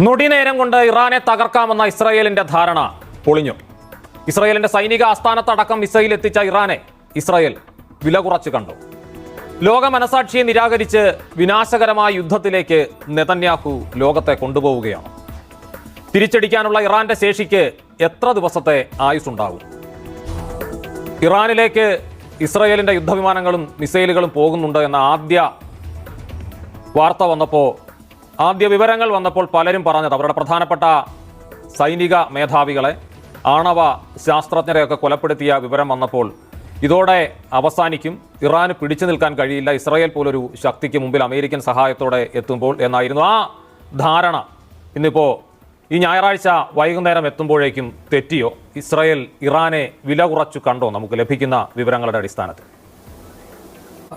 നൊടിനേരം കൊണ്ട് ഇറാനെ തകർക്കാമെന്ന ഇസ്രായേലിന്റെ ധാരണ പൊളിഞ്ഞു. ഇസ്രായേലിന്റെ സൈനിക ആസ്ഥാനത്തടക്കം മിസൈൽ എത്തിച്ച ഇറാനെ ഇസ്രായേൽ വില കുറച്ച് കണ്ടു. ലോക മനസാക്ഷിയെ നിരാകരിച്ച് വിനാശകരമായ യുദ്ധത്തിലേക്ക് നെതന്യാഹു ലോകത്തെ കൊണ്ടുപോവുകയാണ്. തിരിച്ചടിക്കാനുള്ള ഇറാന്റെ ശേഷിക്ക് എത്ര ദിവസത്തെ ആയുസ്സുണ്ടാകും ഇറാനിലേക്ക് ഇസ്രായേലിന്റെ യുദ്ധവിമാനങ്ങളും മിസൈലുകളും പോകുന്നുണ്ട് എന്ന ആദ്യ വാർത്ത വന്നപ്പോൾ ആദ്യ വിവരങ്ങൾ വന്നപ്പോൾ പലരും പറഞ്ഞത് അവരുടെ പ്രധാനപ്പെട്ട സൈനിക മേധാവികളെ ആണവ ശാസ്ത്രജ്ഞരെയൊക്കെ കൊലപ്പെടുത്തിയ വിവരം വന്നപ്പോൾ ഇതോടെ അവസാനിക്കും. ഇറാന് പിടിച്ചു നിൽക്കാൻ കഴിയില്ല. ഇസ്രായേൽ പോലൊരു ശക്തിക്ക് മുമ്പിൽ അമേരിക്കൻ സഹായത്തോടെ എത്തുമ്പോൾ എന്നായിരുന്നു ആ ധാരണ. ഇന്നിപ്പോൾ ഈ ഞായറാഴ്ച വൈകുന്നേരം എത്തുമ്പോഴേക്കും തെറ്റിയോ? ഇസ്രായേൽ ഇറാനെ വില കുറച്ചു കണ്ടോ? നമുക്ക് ലഭിക്കുന്ന വിവരങ്ങളുടെ അടിസ്ഥാനത്തിൽ.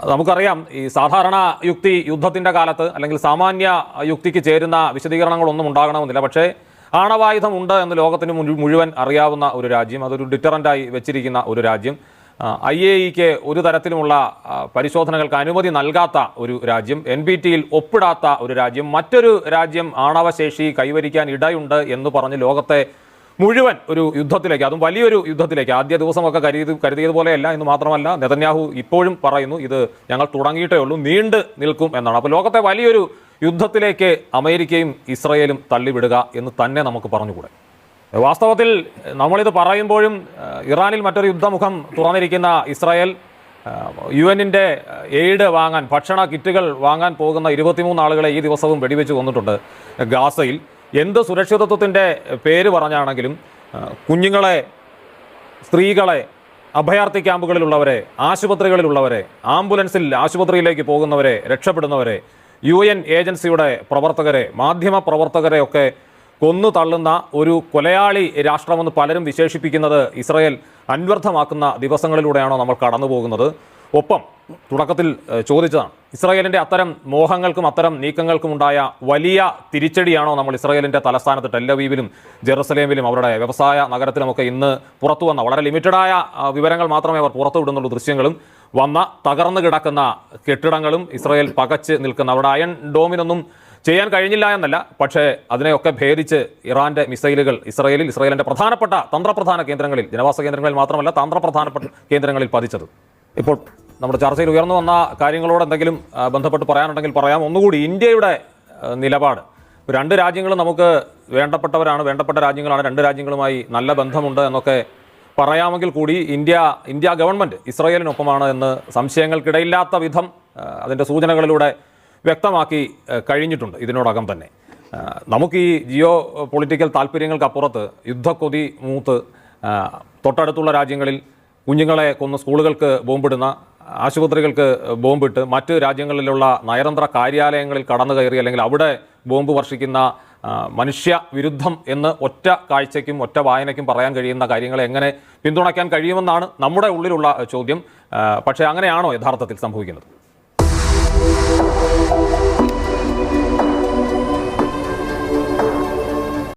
നമുക്കറിയാം ഈ സാധാരണ യുക്തി യുദ്ധത്തിന്റെ കാലത്ത് അല്ലെങ്കിൽ സാമാന്യ യുക്തിക്ക് ചേരുന്ന വിശദീകരണങ്ങളൊന്നും ഉണ്ടാകണമെന്നില്ല. പക്ഷേ ആണവായുധം ഉണ്ട് എന്ന് ലോകത്തിന് മുഴു- മുഴുവൻ അറിയാവുന്ന ഒരു രാജ്യം അതൊരു ഡിറ്ററന്റായി വെച്ചിരിക്കുന്ന ഒരു രാജ്യം ഐ എ ഇക്ക് ഒരു തരത്തിലുമുള്ള പരിശോധനകൾക്ക് അനുമതി നൽകാത്ത ഒരു രാജ്യം എൻ ബി ടിയിൽ ഒപ്പിടാത്ത ഒരു രാജ്യം മറ്റൊരു രാജ്യം ആണവശേഷി കൈവരിക്കാൻ ഇടയുണ്ട് എന്ന് പറഞ്ഞ് ലോകത്തെ മുഴുവൻ ഒരു യുദ്ധത്തിലേക്ക് അതും വലിയൊരു യുദ്ധത്തിലേക്ക് ആദ്യ ദിവസമൊക്കെ കരുതി കരുതിയതുപോലെയല്ല എന്ന് മാത്രമല്ല നെതന്യാഹു ഇപ്പോഴും പറയുന്നു ഇത് ഞങ്ങൾ തുടങ്ങിയിട്ടേ ഉള്ളൂ നീണ്ടു നിൽക്കും എന്നാണ്. അപ്പോൾ ലോകത്തെ വലിയൊരു യുദ്ധത്തിലേക്ക് അമേരിക്കയും ഇസ്രയേലും തള്ളിവിടുക എന്ന് തന്നെ നമുക്ക് പറഞ്ഞുകൂടെ? വാസ്തവത്തിൽ നമ്മളിത് പറയുമ്പോഴും ഇറാനിൽ മറ്റൊരു യുദ്ധമുഖം തുറന്നിരിക്കുന്ന ഇസ്രായേൽ യു എന്നിന്റെ എയ്ഡ് വാങ്ങാൻ ഭക്ഷണ കിറ്റുകൾ വാങ്ങാൻ പോകുന്ന ഇരുപത്തിമൂന്ന് ആളുകളെ ഈ ദിവസവും വെടിവെച്ച് കൊന്നിട്ടുണ്ട് ഗാസയിൽ. എന്ത് സുരക്ഷിതത്വത്തിന്റെ പേര് പറഞ്ഞാണെങ്കിലും കുഞ്ഞുങ്ങളെ സ്ത്രീകളെ അഭയാർത്ഥി ക്യാമ്പുകളിലുള്ളവരെ ആശുപത്രികളിലുള്ളവരെ ആംബുലൻസിൽ ആശുപത്രിയിലേക്ക് പോകുന്നവരെ രക്ഷപ്പെടുന്നവരെ യു എൻ ഏജൻസിയുടെ പ്രവർത്തകരെ മാധ്യമ പ്രവർത്തകരെ ഒക്കെ കൊന്നു തള്ളുന്ന ഒരു കൊലയാളി രാഷ്ട്രമെന്ന് പലരും വിശേഷിപ്പിക്കുന്നത് ഇസ്രയേൽ അന്വർത്ഥമാക്കുന്ന ദിവസങ്ങളിലൂടെയാണോ നമ്മൾ കടന്നു പോകുന്നത് ഒപ്പം തുടക്കത്തിൽ ചോദിച്ചതാണ് ഇസ്രായേലിന്റെ അത്തരം മോഹങ്ങൾക്കും അത്തരം നീക്കങ്ങൾക്കും ഉണ്ടായ വലിയ തിരിച്ചടിയാണോ നമ്മൾ ഇസ്രായേലിന്റെ തലസ്ഥാനത്ത് ടെല്ലവീവിലും ജെറുസലേമിലും അവരുടെ വ്യവസായ നഗരത്തിലുമൊക്കെ ഇന്ന് പുറത്തു വന്ന വളരെ ലിമിറ്റഡായ വിവരങ്ങൾ മാത്രമേ അവർ പുറത്തു വിടുന്നുള്ളൂ ദൃശ്യങ്ങളും വന്ന തകർന്നു കിടക്കുന്ന കെട്ടിടങ്ങളും ഇസ്രായേൽ പകച്ച് നിൽക്കുന്ന അവിടെ അയൺ ഡോമിനൊന്നും ചെയ്യാൻ കഴിഞ്ഞില്ല എന്നല്ല പക്ഷേ അതിനെയൊക്കെ ഭേദിച്ച് ഇറാന്റെ മിസൈലുകൾ ഇസ്രായേലിൽ ഇസ്രായേലിന്റെ പ്രധാനപ്പെട്ട തന്ത്രപ്രധാന കേന്ദ്രങ്ങളിൽ ജനവാസ കേന്ദ്രങ്ങളിൽ മാത്രമല്ല തന്ത്രപ്രധാനപ്പെട്ട കേന്ദ്രങ്ങളിൽ പതിച്ചത്. ഇപ്പോൾ നമ്മുടെ ചർച്ചയിൽ ഉയർന്നു വന്ന കാര്യങ്ങളോട് എന്തെങ്കിലും ബന്ധപ്പെട്ട് പറയാനുണ്ടെങ്കിൽ പറയാം. ഒന്നുകൂടി ഇന്ത്യയുടെ നിലപാട്. രണ്ട് രാജ്യങ്ങളും നമുക്ക് വേണ്ടപ്പെട്ടവരാണ് വേണ്ടപ്പെട്ട രാജ്യങ്ങളാണ് രണ്ട് രാജ്യങ്ങളുമായി നല്ല ബന്ധമുണ്ട് എന്നൊക്കെ പറയാമെങ്കിൽ കൂടി ഇന്ത്യ ഇന്ത്യ ഗവൺമെന്റ് ഇസ്രയേലിനൊപ്പമാണ് എന്ന് സംശയങ്ങൾക്കിടയില്ലാത്ത വിധം അതിന്റെ സൂചനകളിലൂടെ വ്യക്തമാക്കി കഴിഞ്ഞിട്ടുണ്ട് ഇതിനോടകം തന്നെ. നമുക്ക് ഈ ജിയോ പൊളിറ്റിക്കൽ താല്പര്യങ്ങൾക്കപ്പുറത്ത് യുദ്ധക്കൊതി മൂത്ത് തൊട്ടടുത്തുള്ള രാജ്യങ്ങളിൽ കുഞ്ഞുങ്ങളെ കൊന്ന് സ്കൂളുകൾക്ക് ബോംബിടുന്ന ആശുപത്രികൾക്ക് ബോംബിട്ട് മറ്റ് രാജ്യങ്ങളിലുള്ള നയതന്ത്ര കാര്യാലയങ്ങളിൽ കടന്നു കയറി അല്ലെങ്കിൽ അവിടെ ബോംബ് വർഷിക്കുന്ന മനുഷ്യ വിരുദ്ധം എന്ന് ഒറ്റ കാഴ്ചയ്ക്കും ഒറ്റ വായനയ്ക്കും പറയാൻ കഴിയുന്ന കാര്യങ്ങളെ എങ്ങനെ പിന്തുണയ്ക്കാൻ കഴിയുമെന്നാണ് നമ്മുടെ ഉള്ളിലുള്ള ചോദ്യം. പക്ഷേ അങ്ങനെയാണോ യഥാർത്ഥത്തിൽ സംഭവിക്കുന്നത്?